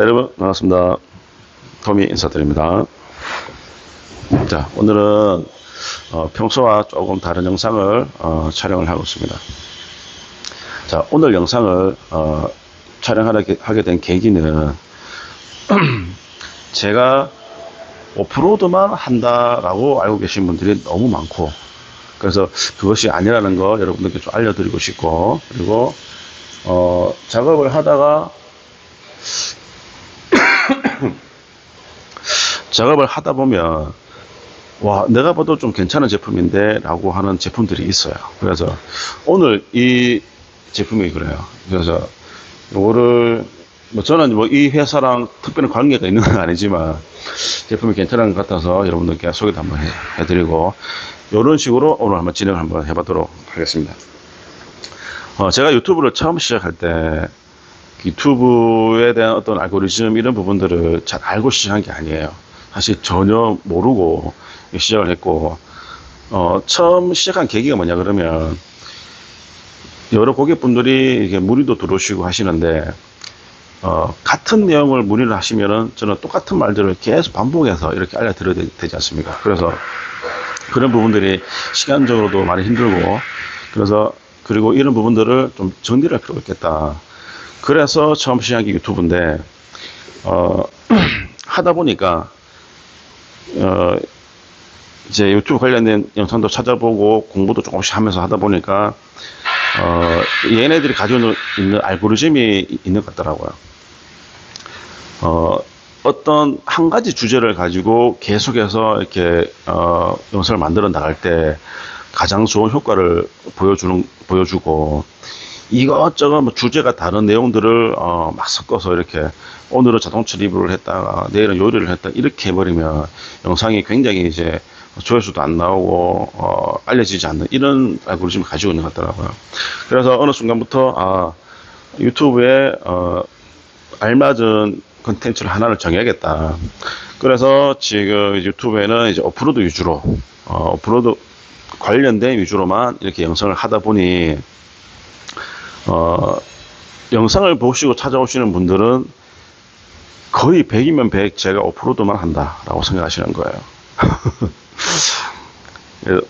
자, 여러분, 반갑습니다. 토미 인사드립니다. 자, 오늘은 어, 평소와 조금 다른 영상을 어, 촬영을 하고 있습니다. 자, 오늘 영상을 어, 촬영하게 하게 된 계기는 제가 오프로드만 한다라고 알고 계신 분들이 너무 많고 그래서 그것이 아니라는 거 여러분들께 좀 알려드리고 싶고 그리고 어, 작업을 하다가 작업을 하다 보면 와 내가 봐도 좀 괜찮은 제품인데 라고 하는 제품들이 있어요. 그래서 오늘 이 제품이 그래요. 그래서 요거를 뭐 저는 뭐 이 회사랑 특별한 관계가 있는 건 아니지만 제품이 괜찮은 것 같아서 여러분들께 소개도 한번 해, 해드리고 이런 식으로 오늘 한번 진행을 한번 해보도록 하겠습니다. 어, 제가 유튜브를 처음 시작할 때 유튜브에 대한 어떤 알고리즘 이런 부분들을 잘 알고 시작한 게 아니에요. 사실 전혀 모르고 시작을 했고, 어, 처음 시작한 계기가 뭐냐 그러면, 여러 고객분들이 이게 문의도 들어오시고 하시는데, 어, 같은 내용을 문의를 하시면은 저는 똑같은 말들을 계속 반복해서 이렇게 알려드려야 되- 되지 않습니까? 그래서 그런 부분들이 시간적으로도 많이 힘들고, 그래서, 그리고 이런 부분들을 좀 정리를 할 필요가 있겠다. 그래서 처음 시작한 게 유튜브인데, 어, 하다 보니까, 어, 이제 유튜브 관련된 영상도 찾아보고 공부도 조금씩 하면서 하다 보니까, 어, 얘네들이 가지고 있는 알고리즘이 있는 것 같더라고요. 어, 어떤 한 가지 주제를 가지고 계속해서 이렇게, 어, 영상을 만들어 나갈 때 가장 좋은 효과를 보여주는, 보여주고, 이것저것 뭐 주제가 다른 내용들을 어, 막 섞어서 이렇게 오늘은 자동차 리뷰를 했다가 내일은 요리를 했다 이렇게 해버리면 영상이 굉장히 이제 조회수도 안 나오고 어, 알려지지 않는 이런 알고리즘을 가지고 있는 것 같더라고요. 그래서 어느 순간부터 아 유튜브에 어, 알맞은 컨텐츠를 하나를 정해야겠다. 그래서 지금 유튜브에는 이제 업로드 위주로 어, 업로드 관련된 위주로만 이렇게 영상을 하다 보니 어, 영상을 보시고 찾아오시는 분들은 거의 100이면 100 제가 오프로드만 한다라고 생각하시는 거예요.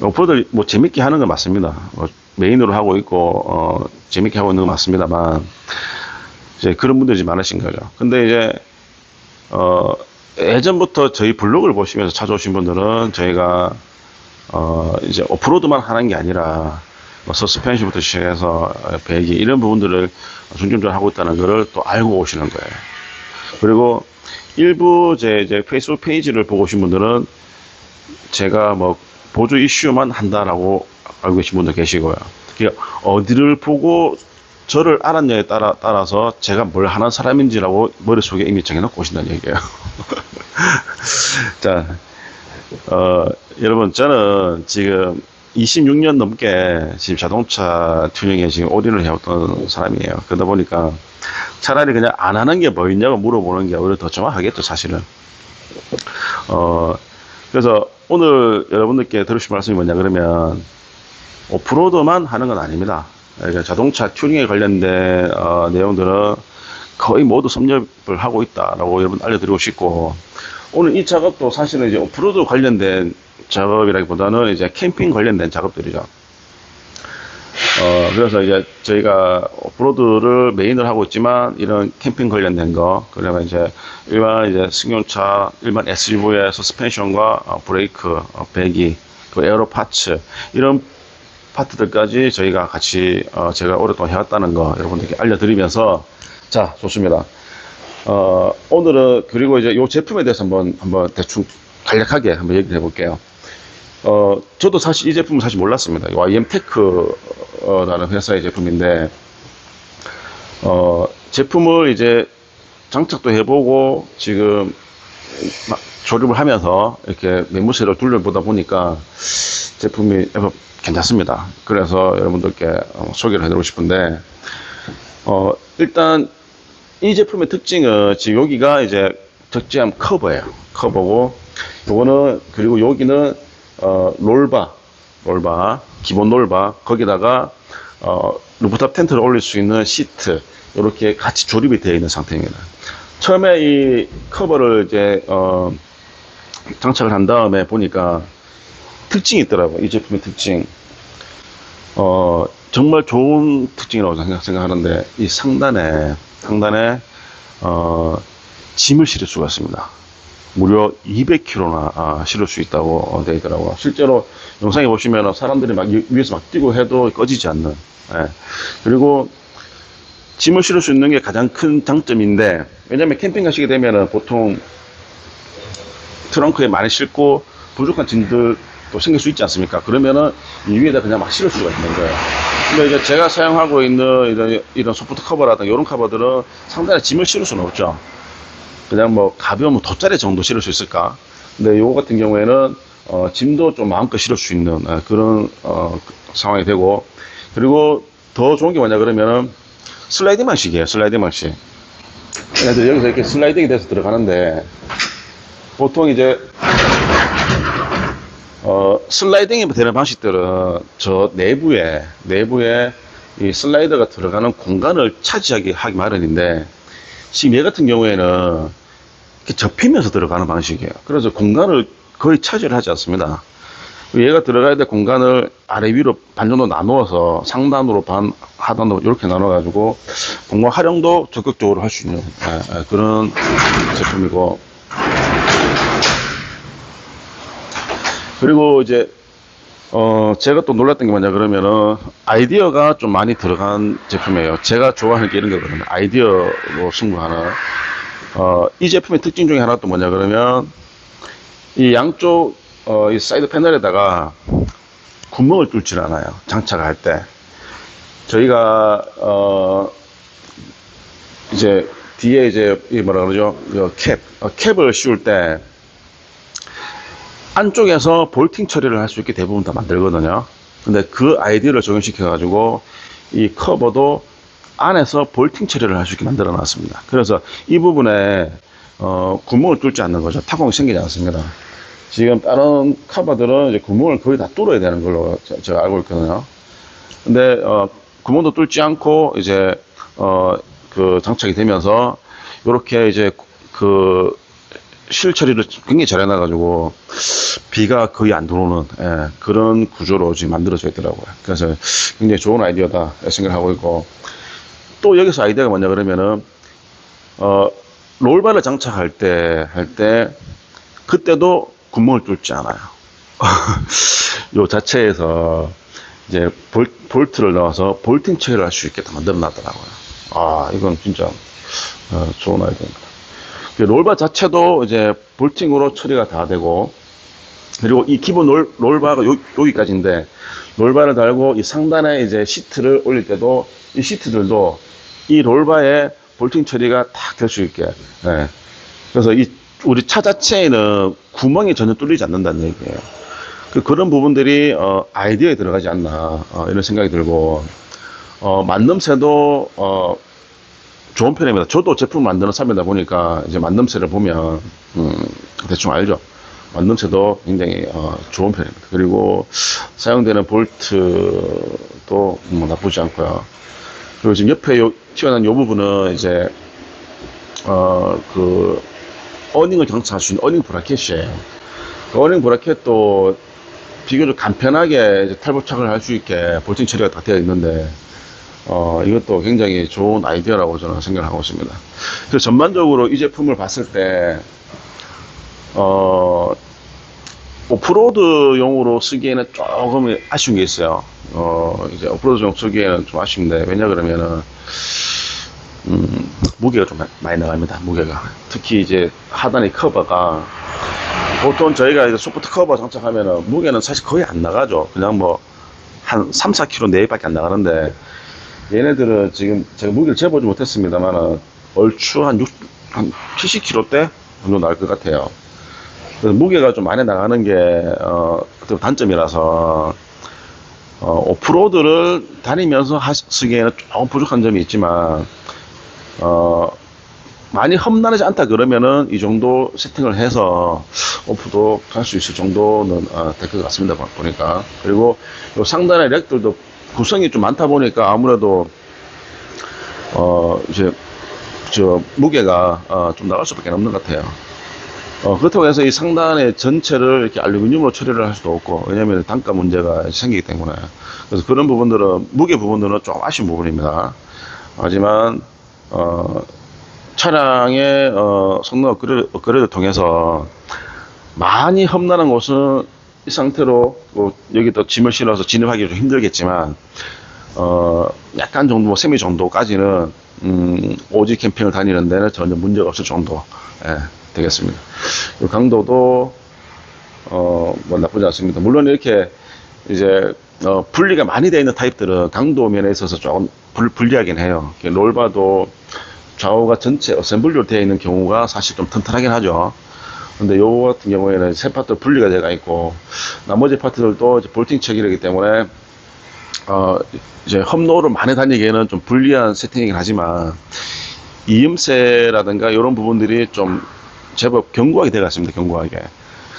오프로드 뭐 재밌게 하는 건 맞습니다. 뭐 메인으로 하고 있고 어, 재밌게 하고 있는 건 맞습니다만 이제 그런 분들이 많으신 거죠. 근데 이제 어, 예전부터 저희 블로그를 보시면서 찾아오신 분들은 저희가 어, 이제 오프로드만 하는 게 아니라 뭐 서스펜션부터 시작해서 배기 이런 부분들을 중점적으로 하고 있다는 것을 또 알고 오시는 거예요. 그리고 일부 제 이제 페이스북 페이지를 보고 오신 분들은 제가 뭐 보조 이슈만 한다라고 알고 계신 분도 계시고요. 그러니까 어디를 보고 저를 알았냐에 따라 따라서 제가 뭘 하는 사람인지라고 머릿속에 이미 정해놓고 오신다는 얘기예요. 자, 어, 여러분 저는 지금 26년 넘게 지금 자동차 튜닝에 지금 올인을 해왔던 사람이에요. 그러다 보니까 차라리 그냥 안 하는 게 뭐 있냐고 물어보는 게 오히려 더 정확하겠죠, 사실은. 어, 그래서 오늘 여러분들께 들으실 말씀이 뭐냐 그러면 오프로드만 하는 건 아닙니다. 그러니까 자동차 튜닝에 관련된 어, 내용들은 거의 모두 섭렵을 하고 있다라고 여러분 알려드리고 싶고 오늘 이 작업도 사실은 이제 오프로드 관련된 작업이라기보다는 이제 캠핑 관련된 작업들이죠. 어, 그래서 이제 저희가 오프로드를 메인을 하고 있지만 이런 캠핑 관련된 거, 그러면 이제 일반 이제 승용차, 일반 SUV의 서스펜션과 어, 브레이크, 어, 배기, 그 에어로 파츠, 이런 파트들까지 저희가 같이 어, 제가 오랫동안 해왔다는 거 여러분들께 알려드리면서 자, 좋습니다. 어, 오늘은 그리고 이제 이 제품에 대해서 한번 한번 대충 간략하게 한번 얘기를 해볼게요. 어, 저도 사실 이 제품은 사실 몰랐습니다. YM테크라는 회사의 제품인데, 어, 제품을 이제 장착도 해보고 지금 막 조립을 하면서 이렇게 매무새를 둘러보다 보니까 제품이 괜찮습니다. 그래서 여러분들께 어, 소개를 해드리고 싶은데, 어, 일단 이 제품의 특징은 지금 여기가 이제 적재함 커버예요. 커버고, 요거는, 그리고 여기는, 어, 롤바, 롤바, 기본 롤바, 거기다가, 어, 루프탑 텐트를 올릴 수 있는 시트 이렇게 같이 조립이 되어 있는 상태입니다. 처음에 이 커버를 이제 어, 장착을 한 다음에 보니까 특징이 있더라고요. 이 제품의 특징. 어, 정말 좋은 특징이라고 생각- 생각하는데, 이 상단에, 상단에, 어, 짐을 실을 수가 있습니다. 무려 200kg나 아, 실을 수 있다고 되어 있더라고요. 실제로 영상에 보시면 사람들이 막 위- 위에서 막 뛰고 해도 꺼지지 않는. 예. 그리고 짐을 실을 수 있는 게 가장 큰 장점인데, 왜냐면 캠핑 가시게 되면은 보통 트렁크에 많이 싣고 부족한 짐들도 생길 수 있지 않습니까? 그러면은 이 위에다 그냥 막 실을 수가 있는 거예요. 근데 이제 제가 사용하고 있는 이런, 이런 소프트 커버라든가 이런 커버들은 상당히 짐을 실을 수는 없죠. 그냥 뭐 가벼운 돗자리 정도 실을 수 있을까? 근데 요거 같은 경우에는 어, 짐도 좀 마음껏 실을 수 있는 어, 그런 어, 그 상황이 되고 그리고 더 좋은 게 뭐냐 그러면은 슬라이딩 방식이에요. 슬라이딩 방식. 그래서 여기서 이렇게 슬라이딩이 돼서 들어가는데 보통 이제 어, 슬라이딩이 되는 방식들은 저 내부에 내부에 이 슬라이더가 들어가는 공간을 차지하게 하기 마련인데 지금 얘 같은 경우에는 이렇게 접히면서 들어가는 방식이에요. 그래서 공간을 거의 차지를 하지 않습니다. 얘가 들어가야 될 공간을 아래 위로 반 정도 나누어서 상단으로 반, 하단으로 이렇게 나눠가지고 공간 활용도 적극적으로 할 수 있는 예, 예, 그런 제품이고 그리고 이제 어 제가 또 놀랐던 게 뭐냐 그러면은 아이디어가 좀 많이 들어간 제품이에요. 제가 좋아하는 게 이런 거거든요. 아이디어로 승부하는 어 이 제품의 특징 중에 하나 또 뭐냐 그러면 이 양쪽 어, 이 사이드 패널에다가 구멍을 뚫질 않아요. 장착할 때 저희가 어 이제 뒤에 이제 이 뭐라 그러죠? 이 캡, 어, 캡을 씌울 때 안쪽에서 볼팅 처리를 할 수 있게 대부분 다 만들거든요. 근데 그 아이디어를 적용시켜 가지고 이 커버도 안에서 볼팅 처리를 할 수 있게 만들어 놨습니다. 그래서 이 부분에 어, 구멍을 뚫지 않는 거죠. 타공이 생기지 않습니다. 지금 다른 커버들은 이제 구멍을 거의 다 뚫어야 되는 걸로 저- 제가 알고 있거든요. 근데 어, 구멍도 뚫지 않고 이제 어, 그 장착이 되면서 이렇게 이제 그 실 처리를 굉장히 잘 해놔가지고 비가 거의 안 들어오는 예, 그런 구조로 지금 만들어져 있더라고요. 그래서 굉장히 좋은 아이디어다 생각을 하고 있고 또 여기서 아이디어가 뭐냐 그러면은 어, 롤바를 장착할 때 할 때 그때도 구멍을 뚫지 않아요. 요 자체에서 이제 볼, 볼트를 넣어서 볼팅 처리를 할 수 있게 다 만들어 놨더라고요. 아, 이건 진짜 어, 좋은 아이디어입니다. 그 롤바 자체도 이제 볼팅으로 처리가 다 되고 그리고 이 기본 롤, 롤바가 요, 여기까지인데 롤바를 달고 이 상단에 이제 시트를 올릴 때도 이 시트들도 이 롤바에 볼팅 처리가 딱 될 수 있게 예. 그래서 이 우리 차 자체에는 구멍이 전혀 뚫리지 않는다는 얘기예요. 그 그런 부분들이 어, 아이디어에 들어가지 않나 어, 이런 생각이 들고 어, 만듦새도 어, 좋은 편입니다. 저도 제품 만드는 사람이다 보니까 이제 만듦새를 보면 음, 대충 알죠. 만듦새도 굉장히 어, 좋은 편입니다. 그리고 사용되는 볼트도 뭐 나쁘지 않고요. 그리고 지금 옆에 요, 튀어나온 요 부분은 이제 어 그 어닝을 장착할 수 있는 어닝 브라켓이에요. 그 어닝 브라켓도 비교적 간편하게 탈부착을 할 수 있게 볼팅 처리가 다 되어 있는데 어, 이것도 굉장히 좋은 아이디어라고 저는 생각을 하고 있습니다. 그래서 전반적으로 이 제품을 봤을 때, 어, 오프로드용으로 쓰기에는 조금 아쉬운 게 있어요. 어, 이제 오프로드용 쓰기에는 좀 아쉬운데, 왜냐 그러면은, 음, 무게가 좀 많이 나갑니다. 무게가. 특히 이제 하단의 커버가, 보통 저희가 이제 소프트 커버 장착하면은 무게는 사실 거의 안 나가죠. 그냥 뭐, 한 3, 4kg 내외밖에 안 나가는데, 얘네들은 지금 제가 무게를 재보지 못했습니다만 얼추 한 6, 한 70kg대 정도 나올 것 같아요. 무게가 좀 많이 나가는 게, 어, 그 단점이라서, 어, 오프로드를 다니면서 하, 쓰기에는 조금 부족한 점이 있지만, 어, 많이 험난하지 않다 그러면은 이 정도 세팅을 해서 오프도 갈수 있을 정도는 어, 될것 같습니다. 보니까. 그리고 요 상단의 렉들도 구성이 좀 많다 보니까 아무래도 어 이제 저 무게가 어, 좀 나갈 수밖에 없는 것 같아요. 어, 그렇다고 해서 이 상단의 전체를 이렇게 알루미늄으로 처리를 할 수도 없고, 왜냐면 단가 문제가 생기기 때문에. 그래서 그런 부분들은, 무게 부분들은 좀 아쉬운 부분입니다. 하지만, 어, 차량의, 어, 성능 업그레이드, 업그레이드를 통해서 많이 험난한 곳은 이 상태로, 뭐 여기 또 짐을 실어서 진입하기 좀 힘들겠지만, 어, 약간 정도, 뭐 세미 정도까지는, 음, 오지 캠핑을 다니는 데는 전혀 문제가 없을 정도, 예, 되겠습니다. 이 강도도, 어, 뭐 나쁘지 않습니다. 물론 이렇게, 이제, 어, 분리가 많이 되어 있는 타입들은 강도 면에 있어서 조금 불, 불리하긴 해요. 롤바도 좌우가 전체 어셈블리로 되어 있는 경우가 사실 좀 튼튼하긴 하죠. 근데 요거 같은 경우에는 세 파트 분리가 되어 있고, 나머지 파트들도 볼팅 체결이기 때문에, 어, 이제 험로를 많이 다니기에는 좀 불리한 세팅이긴 하지만, 이음새라든가 이런 부분들이 좀 제법 견고하게 되어 갔습니다, 견고하게.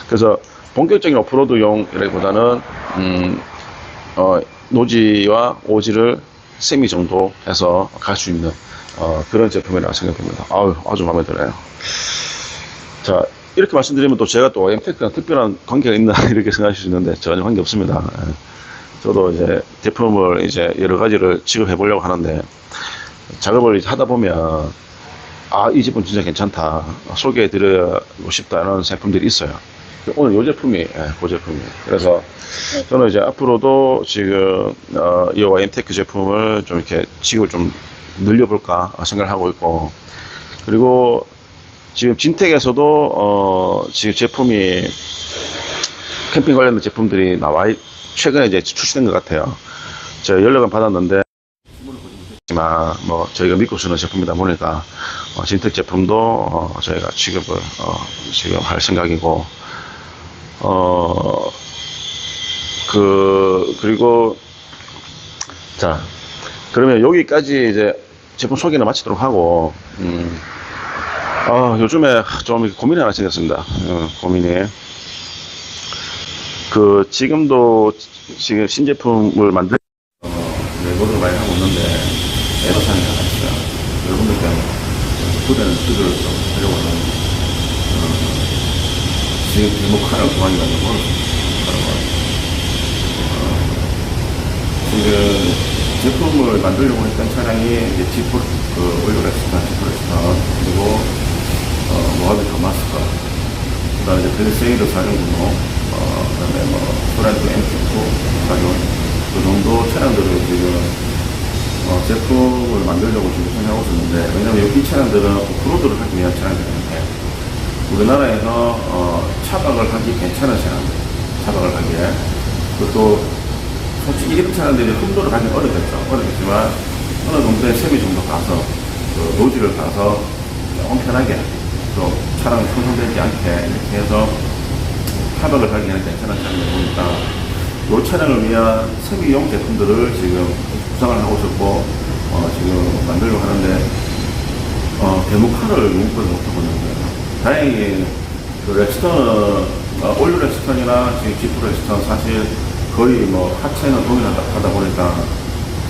그래서 본격적인 오프로드용이라기보다는, 음, 어, 노지와 오지를 세미 정도 해서 갈 수 있는, 어, 그런 제품이라고 생각됩니다. 아유, 아주 마음에 들어요. 자, 이렇게 말씀드리면 또 제가 또 엠테크랑 특별한 관계가 있나 이렇게 생각하실 수 있는데 전혀 관계 없습니다. 예. 저도 이제 제품을 이제 여러 가지를 지급해 보려고 하는데 작업을 하다 보면 아, 이 제품 진짜 괜찮다. 소개해 드리고 싶다는 제품들이 있어요. 오늘 이 제품이, 예, 그 제품이. 그래서 저는 이제 앞으로도 지금, 어, 이 YM테크 제품을 좀 이렇게 지급을 좀 늘려볼까 생각을 하고 있고, 그리고 지금 진택에서도, 어, 지금 제품이 캠핑 관련된 제품들이 나와, 있- 최근에 이제 출시된 것 같아요. 제가 연락은 받았는데, 지만 뭐 저희가 믿고 쓰는 제품이다 보니까 어, 진택 제품도 어, 저희가 취급을 어, 지금 할 생각이고 어 그 그리고 자 그러면 여기까지 이제 제품 소개를 마치도록 하고 음, 아 요즘에 좀 고민이 하나 생겼습니다. 어, 고민이. 그 지금도 지금 신제품을 만들 애로사항이 하나 있어요. 여러분들께 부대는 투자를 좀 하려고 하는 어, 지금 제목하는 공간이 가지고 지금 제품을 만들려고 했던 차량이 이제 지프 그 오일레스타, 지프레스타 그리고 어, 모하비 토마스카 그다음에 이제 벨세이드 사륜군호 어, 그다음에 뭐 소란도 M2 사륜 그 정도 차량들을 지금 어, 제품을 만들려고 지금 생각하고 있었는데, 왜냐면 여기 차량들은 오프로드를 하기 위한 차량들인데, 우리나라에서, 어, 차박을 하기 괜찮은 차량들, 차박을 하기에. 그것도, 솔직히 이런 차량들이 흠도를 하기 어렵겠죠. 어렵겠지만, 어느 정도의 세미 정도 가서, 그 노지를 가서, 조금 편하게, 또 차량이 손상되지 않게, 이렇게 해서, 차박을 하기 위한 괜찮은 차량들 보니까, 이 차량을 위한 세미용 제품들을 지금 구상을 하고 있었고, 어, 지금 만들려고 하는데, 어, 데모카를 용납을 못하고 있는데, 다행히, 그 렉스턴은, 어, 올류 렉스턴이나 지금 지프 렉스턴 사실 거의 뭐 하체는 동일하다 하다 보니까,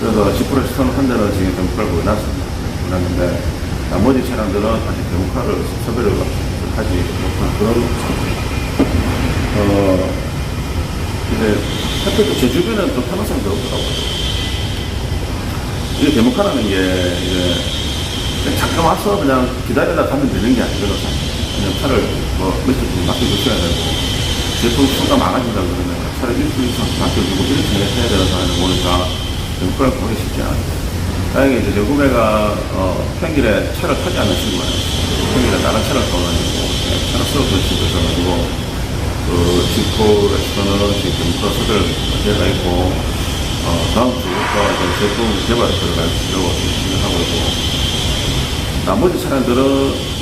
그래서 지프 렉스턴 한 대는 지금 데모카를 구해놨습니다. 구해놨는데, 나머지 차량들은 아직 데모카를 섭외를 하지 못한 그런 상태입니다. 어, 근데 또제 주변은 또 타는 사람들 없더라고요. 이게 데모카라는 게 이제 그냥 잠깐 와서 그냥 기다리다 가면 되는 게 아니거든요. 그냥 차를 뭐 며칠 좀 맡겨주셔야 되고 제품 수가 많아진다 그러면 차를 일주일 이상 맡겨주고 이렇게 해야 되는 상황을 보니까 데모카를 보기 쉽지 않아요. 다행히 이제 제 구매가 어, 평일에 차를 타지 않는 친구가 평일에 다른 차를 타가지고 차를 쓰러서 집에 서가지고 그 레스토랑은 지금 프로세스를 되어 있고 어, 다음 주부터 제품 개발에 들어가려고 진행하고 있고 나머지 차량들은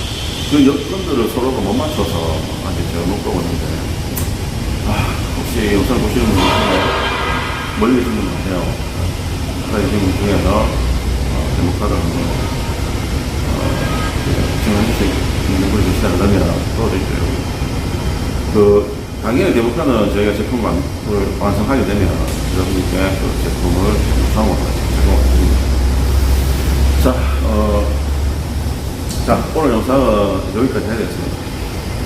그 여건들을 서로가 못 맞춰서 아직 제가 못 가고 있는데 아, 혹시 영상 보시는 분 중에 멀리 있는 분 같아요. 분 중에서 어, 제목카를 한번 어, 지금 한 번씩 있는 분이 계시다 그러면 도와드릴게요 그 당연히 대부분은 저희가 제품을 완성하게 되면 여러분께 그 제품을 상으로 제공드립니다. 자, 어, 자, 오늘 영상은 여기까지 해야겠습니다.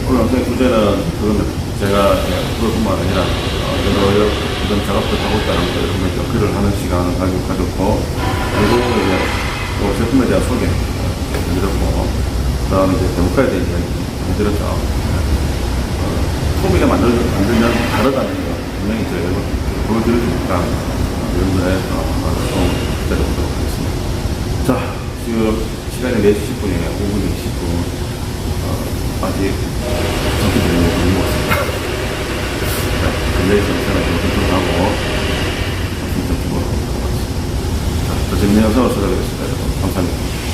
오늘 영상의 주제는 그겁니다. 제가 그것뿐만 아니라, 어, 여러, 여러, 이런 작업들 하고 있다는 것을 좀 글을 하는 시간을 가졌고, 그리고 이제 또 제품에 대한 소개 어, 해드렸고, 그 다음에 이제 대한 이야기 해드렸죠. 소비가 만들, 만들면 다르다는 거 분명히 저희가 보여드릴 테니까 여러분의 방송 기다려보도록 하겠습니다. 자, 지금 시간이 4시 10분이에요. 5분 20분. 어, 아직 정신 들리는 분이 없습니다. 굉장히 정신을 좀 하고 정신 좀 기본으로 하고 있습니다. 자, 저는 영상을 찾아뵙겠습니다. 감사합니다.